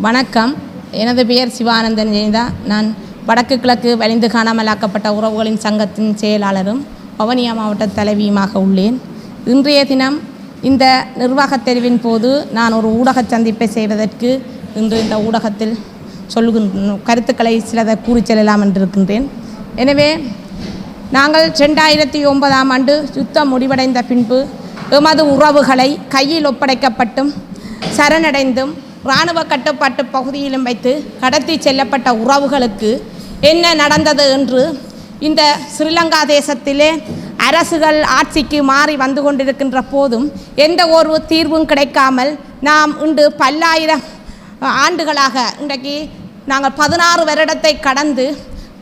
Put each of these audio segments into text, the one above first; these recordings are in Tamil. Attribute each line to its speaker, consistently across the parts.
Speaker 1: வணக்கம். எனது பெயர் சிவானந்தன் ஜெயந்தா. நான் வடக்கு கிழக்கு வலிந்து காணாமலாக்கப்பட்ட உறவுகளின் சங்கத்தின் செயலாளரும் பவனியா மாவட்ட தலைவியுமாக உள்ளேன். இன்றைய தினம் இந்த நிர்வாகத் தெரிவின் போது நான் ஒரு ஊடக சந்திப்பை செய்வதற்கு இன்று இந்த ஊடகத்தில் சொல்லுகின்ற கருத்துக்களை சிலதை கூறிச் செல்லலாம் என்றிருக்கின்றேன். எனவே நாங்கள் ரெண்டாயிரத்தி ஒன்பதாம் ஆண்டு யுத்தம் முடிவடைந்த பின்பு எமது உறவுகளை கையில் ஒப்படைக்கப்பட்டும் சரணடைந்தும் இராணுவ கட்டுப்பாட்டு பகுதியிலும் வைத்து கடத்தி செல்லப்பட்ட உறவுகளுக்கு என்ன நடந்தது என்று இந்த ஸ்ரீலங்கா தேசத்திலே அரசுகள் ஆட்சிக்கு மாறி வந்து கொண்டிருக்கின்ற போதும் எந்த ஒரு தீர்வும் கிடைக்காமல் நாம் இன்று பல்லாயிரம் ஆண்டுகளாக இன்றைக்கு நாங்கள் பதினாறு வருடத்தை கடந்து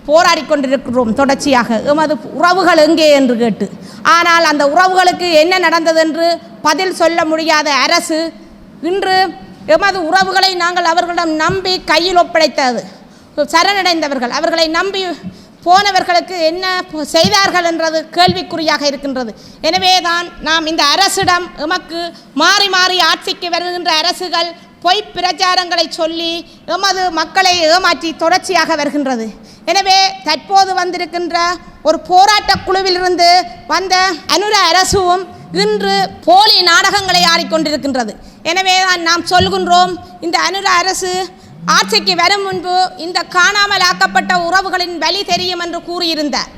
Speaker 1: போராடி கொண்டிருக்கிறோம் தொடர்ச்சியாக. எமது உறவுகள் எங்கே என்று கேட்டு. ஆனால் அந்த உறவுகளுக்கு என்ன நடந்தது என்று பதில் சொல்ல முடியாத அரசு இன்று எமது உறவுகளை நாங்கள் அவர்களிடம் நம்பி கையில் ஒப்படைத்தது. சரணடைந்தவர்கள் அவர்களை நம்பி போனவர்களுக்கு என்ன செய்தார்கள் என்றது கேள்விக்குறியாக இருக்கின்றது. எனவே தான் நாம் இந்த அரசிடம் எமக்கு மாறி மாறி ஆட்சிக்கு வருகின்ற அரசுகள் பொய் பிரச்சாரங்களை சொல்லி எமது மக்களை ஏமாற்றி தொடர்ச்சியாக வருகின்றது. எனவே தற்போது வந்திருக்கின்ற ஒரு போராட்ட குழுவிலிருந்து வந்த அனுர அரசும் இன்று போலி நாடகங்களை ஆடிக்கொண்டிருக்கின்றது. எனவே தான் நாம் சொல்கின்றோம் இந்த அனுர அரசு ஆட்சிக்கு வரும் முன்பு இந்த காணாமல் ஆக்கப்பட்ட உறவுகளின் வலி தெரியும் என்று கூறியிருந்தார்.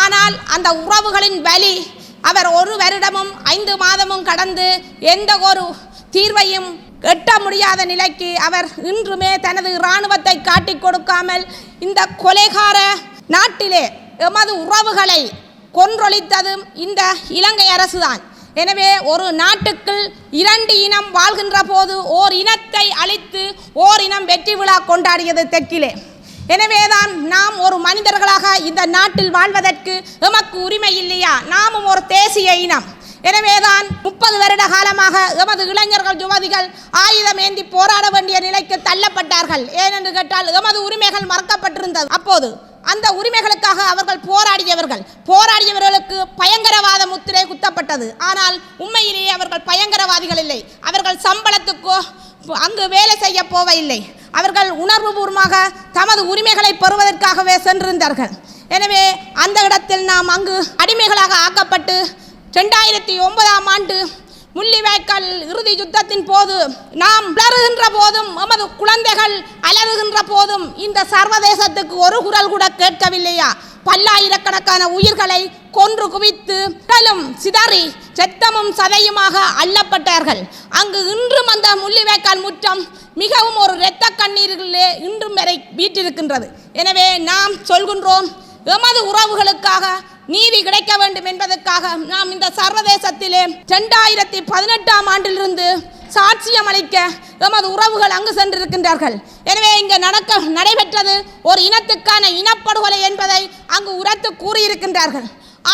Speaker 1: ஆனால் அந்த உறவுகளின் வலி அவர் ஒரு வருடமும் ஐந்து மாதமும் கடந்து எந்த ஒரு தீர்வையும் எட்ட முடியாத நிலைக்கு அவர் இன்றுமே தனது இராணுவத்தை காட்டிக் கொடுக்காமல் இந்த கொலைகார நாட்டிலே எமது உறவுகளை கொன்றொழித்ததும் இந்த இலங்கை அரசுதான். எனவே ஒரு நாட்டுக்குள் இரண்டு இனம் வாழ்கின்ற போது ஓர் இனத்தை அழித்து ஓர் இனம் வெற்றி விழா கொண்டாடியது தெற்கிலே. எனவேதான் நாம் ஒரு மனிதர்களாக இந்த நாட்டில் வாழ்வதற்கு எமக்கு உரிமை இல்லையா? நாமும் ஒரு தேசிய இனம். எனவேதான் முப்பது வருட காலமாக எமது இளைஞர்கள் யுவதிகள் ஆயுதம் ஏந்தி போராட வேண்டிய நிலைக்கு தள்ளப்பட்டார்கள். ஏனென்று கேட்டால் எமது உரிமைகள் மறக்கப்பட்டிருந்தது. அப்போது அந்த உரிமைகளுக்காக அவர்கள் போராடியவர்கள். போராடியவர்களுக்கு பயங்கரவாத முத்திரை குத்தப்பட்டது. ஆனால் உண்மையிலேயே அவர்கள் பயங்கரவாதிகள் இல்லை. அவர்கள் சம்பளத்துக்கோ அங்கு வேலை செய்ய போவதில்லை. அவர்கள் உணர்வுபூர்வமாக தமது உரிமைகளை பெறுவதற்காகவே சென்றிருந்தார்கள். எனவே அந்த இடத்தில் நாம் அங்கு அடிமைகளாக ஆக்கப்பட்டு ரெண்டாயிரத்தி ஒன்பதாம் ஆண்டு முள்ளிவாய்க்கால் இறுதி யுத்தத்தின் போது நாம் பிளறுகின்ற போதும் எமது குழந்தைகள் அலறுகின்ற போதும் இந்த சர்வதேசத்துக்கு ஒரு குரல் கூட கேட்கவில்லையா? பல்லாயிரக்கணக்கான உயிர்களை கொன்று குவித்து உடலும் சிதறி செத்தமும் சதையுமாக அள்ளப்பட்டார்கள் அங்கு இன்றும் அந்த முள்ளிவேக்கால் முற்றம் மிகவும் ஒரு இரத்த கண்ணீரிலே இன்றும் வரை வீட்டிருக்கின்றது எனவே நாம் சொல்கின்றோம் எமது உறவுகளுக்காக நீதி கிடைக்க வேண்டும் என்பதற்காக நாம் இந்த சர்வதேசத்திலே ரெண்டாயிரத்தி பதினெட்டாம் ஆண்டிலிருந்து சாட்சியம் அளிக்க எமது உறவுகள் அங்கு சென்றிருக்கின்றார்கள். எனவே இங்கு நடக்க நடைபெற்றது ஒரு இனத்துக்கான இனப்படுகொலை என்பதை அங்கு உரத்து கூறியிருக்கின்றார்கள்.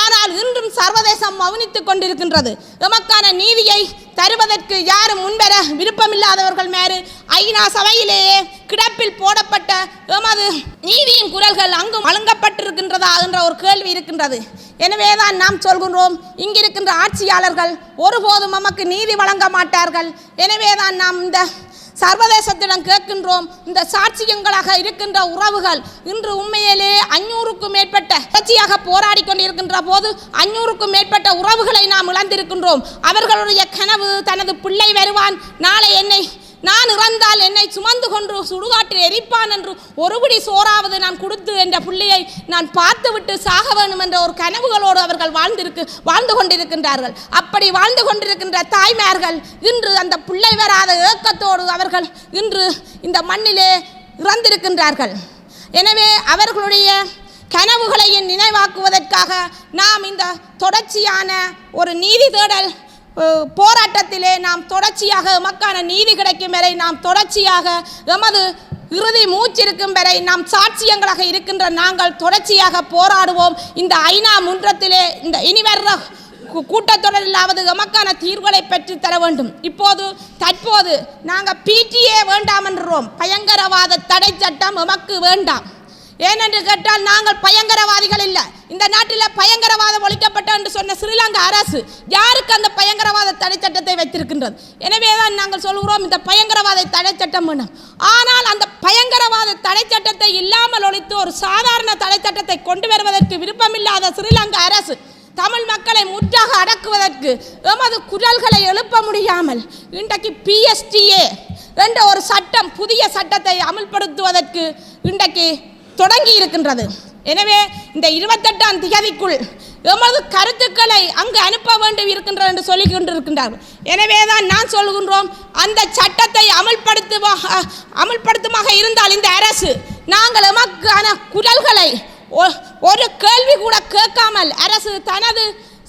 Speaker 1: ஆனால் இன்றும் சர்வதேசம் மௌனித்துக் கொண்டிருக்கின்றது. எமக்கான நீதியை தருவதற்கு யாரும் முன்வர விருப்பமில்லாதவர்கள் மேறு ஐநா சபையிலேயே கிடப்பில் போடப்பட்ட எமது நீதியின் குரல்கள் அங்கும் வழங்கப்பட்டிருக்கின்றதா என்ற ஒரு கேள்வி இருக்கின்றது. எனவேதான் நாம் சொல்கின்றோம் இங்கிருக்கின்ற ஆட்சியாளர்கள் ஒருபோதும் நமக்கு நீதி வழங்க மாட்டார்கள். எனவேதான் நாம் இந்த சர்வதேசத்திடம் கேட்கின்றோம் இந்த சாட்சியங்களாக இருக்கின்ற உறவுகள் இன்று உண்மையிலே அஞ்சூறுக்கும் மேற்பட்ட கட்சியாக போராடி கொண்டிருக்கின்ற போது அஞ்சூறுக்கும் மேற்பட்ட உறவுகளை நாம் இழந்திருக்கின்றோம். அவர்களுடைய கனவு தனது பிள்ளை வருவான். நாளை என்னை நான் இறந்தால் என்னை சுமந்து கொன்று சுடுகாட்டில் எரிப்பான் என்று ஒருபடி சோறாவது நான் கொடுத்து என்ற பிள்ளையை நான் பார்த்துவிட்டு சாக வேண்டும் என்ற ஒரு கனவுகளோடு அவர்கள் வாழ்ந்திருக்கு வாழ்ந்து கொண்டிருக்கின்றார்கள். அப்படி வாழ்ந்து கொண்டிருக்கின்ற தாய்மார்கள் இன்று அந்த பிள்ளை வராத ஏக்கத்தோடு அவர்கள் இன்று இந்த மண்ணிலே இறந்திருக்கின்றார்கள். எனவே அவர்களுடைய கனவுகளையும் நினைவாக்குவதற்காக நாம் இந்த தொடர்ச்சியான ஒரு நீதி தேடல் போராட்டத்திலே நாம் தொடர்ச்சியாக எமக்கான நீதி கிடைக்கும் வரை நாம் தொடர்ச்சியாக எமது இறுதி மூச்சிருக்கும் வரை நாம் சாட்சியங்களாக இருக்கின்ற நாங்கள் தொடர்ச்சியாக போராடுவோம். இந்த ஐநா முன்றத்திலே இந்த இனி கூ- கூட்டத்தொடரிலாவது எமக்கான தீர்வுகளை பெற்று தர வேண்டும். இப்போது தற்போது நாங்கள் பிடிஏ வேண்டாம் என்றோம் பயங்கரவாத தடை சட்டம் எமக்கு வேண்டாம். ஏனென்று கேட்டால் நாங்கள் பயங்கரவாதிகள் இல்லை. இந்த நாட்டில் பயங்கரவாதம் ஒழிக்கப்பட்ட என்று சொன்ன ஸ்ரீலங்கா அரசு யாருக்கு அந்த பயங்கரவாத தடை சட்டத்தை வைத்திருக்கின்றது? எனவே தான் நாங்கள் சொல்கிறோம் இந்த பயங்கரவாத தடை சட்டம் வேணும். ஆனால் அந்த பயங்கரவாத தடை சட்டத்தை இல்லாமல் ஒழித்து ஒரு சாதாரண தடை சட்டத்தை கொண்டு வருவதற்கு விருப்பமில்லாத ஸ்ரீலங்கா அரசு தமிழ் மக்களை முற்றாக அடக்குவதற்கு எமது குரல்களை எழுப்ப முடியாமல் இன்றைக்கு பிஎஸ்டிஏ என்ற ஒரு சட்டம் புதிய சட்டத்தை அமல்படுத்துவதற்கு இன்றைக்கு தொடங்கி இருக்கின்றது. எனவே இந்த இருபத்தெட்டாம் திகதிக்குள் எமது கருத்துக்களை அங்கு அனுப்ப வேண்டும் இருக்கின்றது என்று சொல்லிக் கொண்டிருக்கின்றார்கள். எனவே தான் நான் சொல்கின்றோம் அந்த சட்டத்தை அமல்படுத்துமாக அமல்படுத்துமாக இருந்தால் இந்த அரசு நாங்கள் எமக்கான குரல்களை ஒ- ஒரு கேள்வி கூட கேட்காமல் அரசு தனது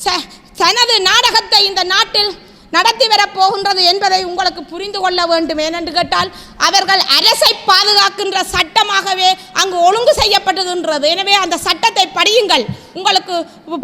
Speaker 1: ச- தனது நாடகத்தை இந்த நாட்டில் நடத்தி வரப்போகின்றது என்பதை உங்களுக்கு புரிந்து கொள்ள வேண்டும். ஏனென்று கேட்டால் அவர்கள் அரசை பாதுகாக்கின்ற சட்டமாகவே அங்கு ஒழுங்கு செய்யப்பட்டதுன்றது எனவே அந்த சட்டத்தை படியுங்கள். உங்களுக்கு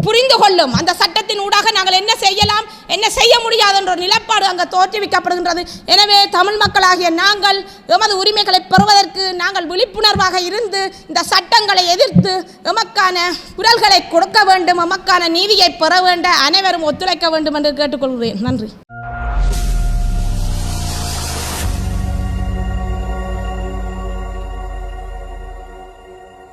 Speaker 1: புரிந்து கொள்ளும். அந்த சட்டத்தின் ஊடாக நாங்கள் என்ன செய்யலாம் என்ன செய்ய முடியாது என்ற நிலப்பாடு அங்கு தோற்றுவிக்கப்படுகின்றது. எனவே தமிழ் மக்களாகிய நாங்கள் எமது உரிமைகளை பெறுவதற்கு நாங்கள் விழிப்புணர்வாக இருந்து இந்த சட்டங்களை எதிர்த்து எமக்கான குரல்களை கொடுக்க வேண்டும் எமக்கான நீதியை பெற வேண்ட அனைவரும் ஒத்துழைக்க வேண்டும் என்று கேட்டுக்கொள்கிறேன். நன்றி.